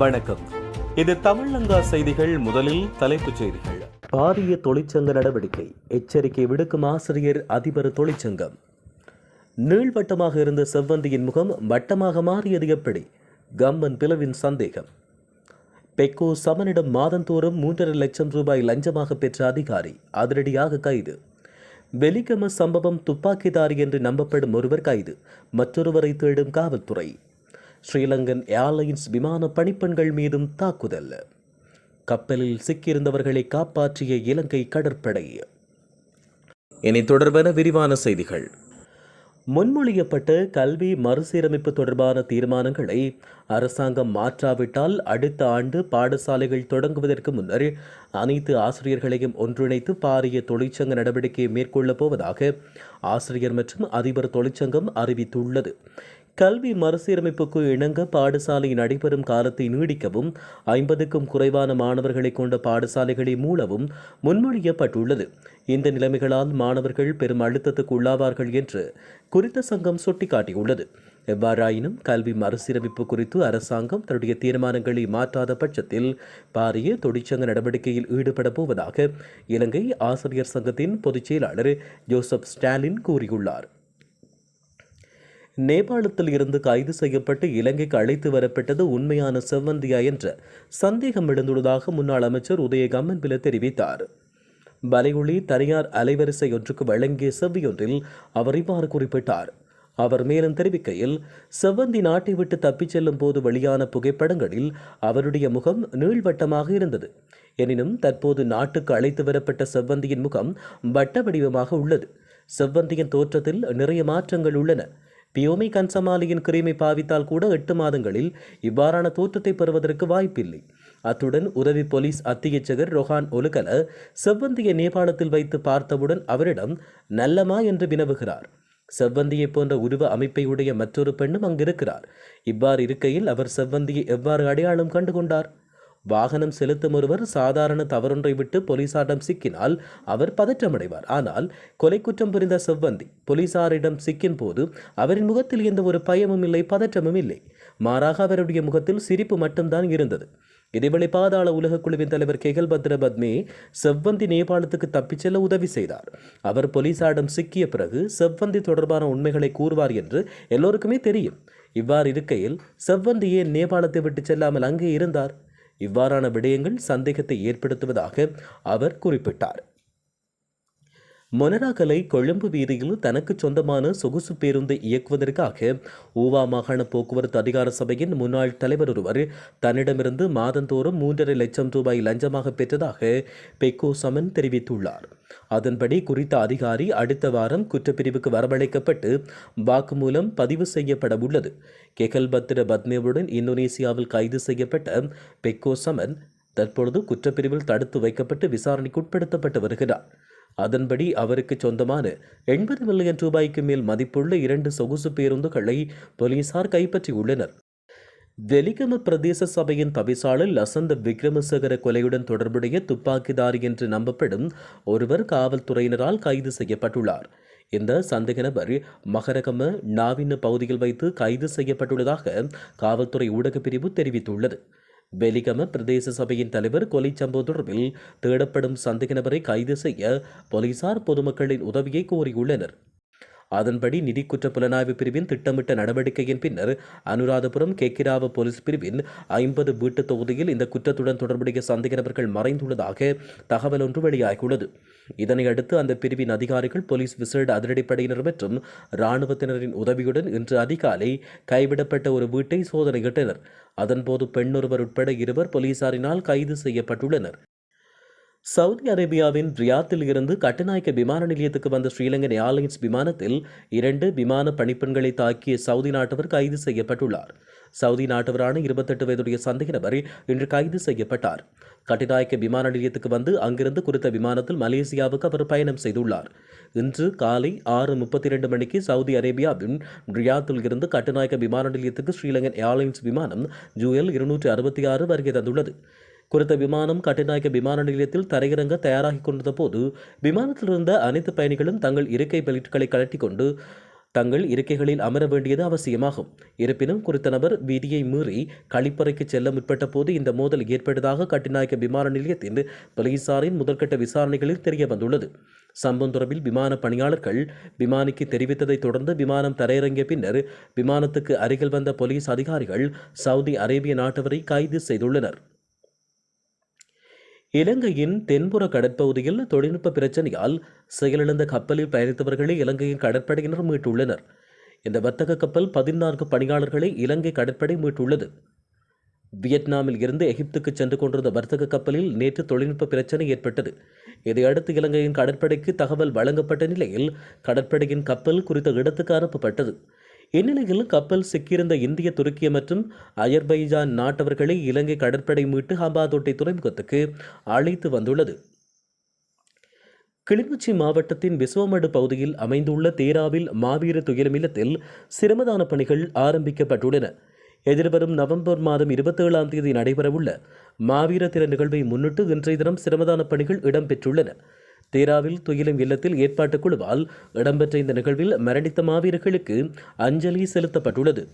வணக்கம். இது தமிழங்கா செய்திகள் முதலில் தலைப்புச் செய்திகள். பாரிய தொழிற்சங்க நடவடிக்கை. எச்சரிக்கை விடுக்கும் ஆசிரியர் அதிபர் தொழிற்சங்கம். நீள்வட்டமாக இருந்த செவ்வந்தியின் முகம் வட்டமாக மாறியது எப்படி? கம்மன் பிளவின் சந்தேகம். பெக்கோ சமனிடம் மாதந்தோறும் மூன்றரை லட்சம் ரூபாய் லஞ்சமாக பெற்ற அதிகாரி அதிரடியாக கைது. வெலிகம சம்பவம் துப்பாக்கிதாரி என்று நம்பப்படும் ஒருவர் கைது. மற்றொருவரை தேடும் காவல்துறை. ஸ்ரீலங்கன் ஏர்லைன்ஸ் விமான பணிப்பெண்கள் மீதும் தாக்குதல். கப்பலில் சிக்கியிருந்தவர்களை காப்பாற்றிய இலங்கை கடற்படை. இனி தொடர்பான விரிவான செய்திகள். முன்மொழியப்பட்ட கல்வி மறுசீரமைப்பு தொடர்பான தீர்மானங்களை அரசாங்கம் மாற்றாவிட்டால் அடுத்த ஆண்டு பாடசாலைகள் தொடங்குவதற்கு முன்னர் அனைத்து ஆசிரியர்களையும் ஒன்றிணைத்து பாரிய தொழிற்சங்க நடவடிக்கையை மேற்கொள்ளப் போவதாக ஆசிரியர் மற்றும் அதிபர் தொழிற்சங்கம் அறிவித்துள்ளது. கல்வி மறுசீரமைப்புக்கு இணங்க பாடசாலை நடைபெறும் காலத்தை நீடிக்கவும் ஐம்பதுக்கும் குறைவான மாணவர்களை கொண்ட பாடசாலைகளை மூடவும் முன்மொழியப்பட்டுள்ளது. இந்த நிலைமைகளால் மாணவர்கள் பெரும் அழுத்தத்துக்கு உள்ளாவார்கள் என்று குறித்த சங்கம் சுட்டிக்காட்டியுள்ளது. எவ்வாறாயினும் கல்வி மறுசீரமைப்பு குறித்து அரசாங்கம் தன்னுடைய தீர்மானங்களை மாற்றாத பட்சத்தில் பாரிய தொழிற்சங்க நடவடிக்கையில் ஈடுபட போவதாக இலங்கை ஆசிரியர் சங்கத்தின் பொதுச் செயலாளர் ஜோசப் ஸ்டாலின் கூறியுள்ளார். நேபாளத்தில் இருந்து கைது செய்யப்பட்டு இலங்கைக்கு அழைத்து வரப்பட்டது உண்மையான செவ்வந்தியா என்ற சந்தேகம் எழுந்துள்ளதாக முன்னாள் அமைச்சர் உதயகம்மன் பில தெரிவித்தார். வலையொலி தனியார் அலைவரிசை ஒன்றுக்கு வழங்கிய செவ்வியொன்றில் அவர் இவ்வாறு குறிப்பிட்டார். அவர் மேலும் தெரிவிக்கையில் செவ்வந்தி நாட்டை விட்டு தப்பிச் செல்லும் போது வெளியான புகைப்படங்களில் அவருடைய முகம் நீள்வட்டமாக இருந்தது. எனினும் தற்போது நாட்டுக்கு அழைத்து வரப்பட்ட செவ்வந்தியின் முகம் வட்ட வடிவமாக உள்ளது. செவ்வந்தியின் தோற்றத்தில் நிறைய மாற்றங்கள் உள்ளன. பியோமி கன்சமாலியின் கிரீமை பாவித்தால் கூட எட்டு மாதங்களில் இவ்வாறான தோற்றத்தை பெறுவதற்கு வாய்ப்பில்லை. அத்துடன் உதவி போலீஸ் அத்தியட்சகர் ரொஹான் ஒலுகல செவ்வந்தியை நேபாளத்தில் வைத்து பார்த்தவுடன் அவரிடம் நல்லமா என்று வினவுகிறார். செவ்வந்தியை போன்ற உருவ அமைப்பை உடைய மற்றொரு பெண்ணும் அங்கிருக்கிறார். இவ்வாறு இருக்கையில் அவர் செவ்வந்தியை எவ்வாறு அடையாளம் கண்டு கொண்டார் வாகனம் செலுத்தும் ஒருவர் சாதாரண தவறொன்றை விட்டு போலீசாரிடம் சிக்கினால் அவர் பதற்றமடைவார். ஆனால் கொலை குற்றம் புரிந்த செவ்வந்தி போலீசாரிடம் சிக்கின் போது அவரின் முகத்தில் எந்த ஒரு பயமும் இல்லை பதற்றமும் இல்லை. மாறாக அவருடைய முகத்தில் சிரிப்பு மட்டும்தான் இருந்தது. இதேவேளை பாதாள உலக குழுவின் தலைவர் கெகல் பத்ர பத்மே செவ்வந்தி நேபாளத்துக்கு தப்பிச் செல்ல உதவி செய்தார். அவர் போலீசாரிடம் சிக்கிய பிறகு செவ்வந்தி தொடர்பான உண்மைகளை கூறுவார் என்று எல்லோருக்குமே தெரியும். இவ்வாறு இருக்கையில் செவ்வந்தி ஏன் நேபாளத்தை விட்டு செல்லாமல் அங்கே இருந்தார்? இவ்வாறான விடயங்கள் சந்தேகத்தை ஏற்படுத்துவதாக அவர் குறிப்பிட்டார். மொனராகலை கொழும்பு வீதியில் தனக்கு சொந்தமான சொகுசு பேருந்தை இயக்குவதற்காக ஊவா மாகாண போக்குவரத்து அதிகார சபையின் முன்னாள் தலைவர் ஒருவர் தன்னிடமிருந்து மாதந்தோறும் மூன்றரை லட்சம் ரூபாய் லஞ்சமாக பெற்றதாக பெக்கோ சமன் தெரிவித்துள்ளார். அதன்படி குறித்த அதிகாரி அடுத்த வாரம் குற்றப்பிரிவுக்கு வரவழைக்கப்பட்டு வாக்குமூலம் பதிவு செய்யப்பட உள்ளது. கெகல் பத்ர பத்மேவுடன் இந்தோனேசியாவில் கைது செய்யப்பட்ட பெக்கோ சமன் தற்பொழுது குற்றப்பிரிவில் தடுத்து வைக்கப்பட்டு விசாரணைக்கு உட்படுத்தப்பட்டு வருகிறார். அதன்படி அவருக்கு சொந்தமான எண்பது மில்லியன் ரூபாய்க்கு மேல் மதிப்புள்ள இரண்டு சொகுசு பேருந்துகளை போலீசார் கைப்பற்றியுள்ளனர். வெலிகம பிரதேச சபையின் தவிசாளர் லசந்த விக்ரமசேகர கொலையுடன் தொடர்புடைய துப்பாக்கிதாரி என்று நம்பப்படும் ஒருவர் காவல்துறையினரால் கைது செய்யப்பட்டுள்ளார். இந்த சந்தேக நபர் மகரகம நாவின பகுதியில் வைத்து கைது செய்யப்பட்டுள்ளதாக காவல்துறை ஊடகப் பிரிவு தெரிவித்துள்ளது. வெலிகம பிரதேச சபையின் தலைவர் கொலை சம்பவம் தொடர்பில் தேடப்படும் சந்தேக நபரை கைது செய்ய போலீசார் பொதுமக்களின் உதவியை கோரியுள்ளனர். அதன்படி நிதி குற்ற புலனாய்வு பிரிவின் திட்டமிட்ட நடவடிக்கையின் பின்னர் அனுராதபுரம் கேக்கிராவ போலீஸ் பிரிவின் ஐம்பது வீட்டு தொகுதியில் இந்த குற்றத்துடன் தொடர்புடைய சந்தேக நபர்கள் மறைந்துள்ளதாக தகவல் ஒன்று வெளியாகியுள்ளது. இதனையடுத்து அந்த பிரிவின் அதிகாரிகள் போலீஸ் விசேட அதிரடிப்படையினர் மற்றும் இராணுவத்தினரின் உதவியுடன் இன்று அதிகாலை கைவிடப்பட்ட ஒரு வீட்டை சோதனையிட்டனர். அதன்போது பெண்ணொருவர் உட்பட இருவர் போலீசாரினால் கைது செய்யப்பட்டுள்ளனர். சவுதி அரேபியாவின் ரியாத்தில் இருந்து கட்டுநாயக்க விமான நிலையத்துக்கு வந்த ஸ்ரீலங்கன் ஏர்லைன்ஸ் விமானத்தில் இரண்டு விமான பணிப்பெண்களை தாக்கிய சவுதி நாட்டவர் கைது செய்யப்பட்டுள்ளார். சவுதி நாட்டவரான இருபத்தெட்டு வயதுடைய சந்தேக நபர் இன்று கைது செய்யப்பட்டார். கட்டுநாயக்க விமான நிலையத்துக்கு வந்து அங்கிருந்து குறித்த விமானத்தில் மலேசியாவுக்கு அவர் பயணம் செய்துள்ளார். இன்று காலை ஆறு முப்பத்தி இரண்டு மணிக்கு சவுதி அரேபியாவின் ரியாத்தில் இருந்து கட்டுநாயக்க விமான நிலையத்துக்கு ஸ்ரீலங்கன் ஏர்லைன்ஸ் விமானம் ஜூஎல் இருநூற்றி அறுபத்தி ஆறு வருகை தந்துள்ளது. குறித்த விமானம் கட்டுநாயக்க விமான நிலையத்தில் தரையிறங்க தயாராகி கொண்டிருந்த போது விமானத்தில் இருந்த அனைத்து பயணிகளும் தங்கள் இருக்கை பெல்ட்களை கழட்டி கொண்டு தங்கள் இருக்கைகளில் அமர வேண்டியது அவசியமாகும். இருப்பினும் குறித்த நபர் வீதியை மீறி கழிப்பறைக்கு செல்ல முற்பட்ட போது இந்த மோதல் ஏற்பட்டதாக கட்டுநாயக்க விமான நிலையத்தின் போலீசாரின் முதற்கட்ட விசாரணைகளில் தெரிய வந்துள்ளது சம்பவம் தொடர்பில் விமான பணியாளர்கள் விமானிக்கு தெரிவித்ததைத் தொடர்ந்து விமானம் தரையிறங்கிய பின்னர் விமானத்துக்கு அருகில் வந்த போலீஸ் அதிகாரிகள் சவுதி அரேபிய நாட்டவரை கைது செய்துள்ளனர். இலங்கையின் தென்புற கடற்பகுதியில் தொழில்நுட்ப பிரச்சனையால் செயலிழந்த கப்பலில் பயணித்தவர்களை இலங்கையின் கடற்படையினர் மீட்டுள்ளனர். இந்த வர்த்தக கப்பல் பதினான்கு பணியாளர்களை இலங்கை கடற்படை மீட்டுள்ளது. வியட்நாமில் இருந்து எகிப்துக்கு சென்று கொண்டிருந்த வர்த்தக கப்பலில் நேற்று தொழில்நுட்ப பிரச்சனை ஏற்பட்டது. இதையடுத்து இலங்கையின் கடற்படைக்கு தகவல் வழங்கப்பட்ட நிலையில் கடற்படையின் கப்பல் குறித்த இடத்துக்கு அனுப்பப்பட்டது. இந்நிலையில் கப்பல் சிக்கியிருந்த இந்திய துருக்கிய மற்றும் அயர்பைஜான் நாட்டவர்களை இலங்கை கடற்படை மீட்டு ஹம்பாதோட்டை துறைமுகத்துக்கு அழைத்து வந்துள்ளது. கிளிநொச்சி மாவட்டத்தின் விசுவமடு பகுதியில் அமைந்துள்ள தேராவில் மாவீர துயரமில்லத்தில் சிரமதான பணிகள் ஆரம்பிக்கப்பட்டுள்ளன. எதிர்வரும் நவம்பர் மாதம் இருபத்தேழாம் தேதி நடைபெறவுள்ள மாவீர திற நிகழ்வை முன்னிட்டு இன்றைய தினம் சிரமதான பணிகள் இடம்பெற்றுள்ளன. தேராவில் துயிலும் இல்லத்தில் ஏற்பாட்டுக் குழுவால் இடம்பெற்ற இந்த நிகழ்வில் மரணித்த மாவீரர்களுக்கு அஞ்சலி செலுத்தப்பட்டுள்ளது.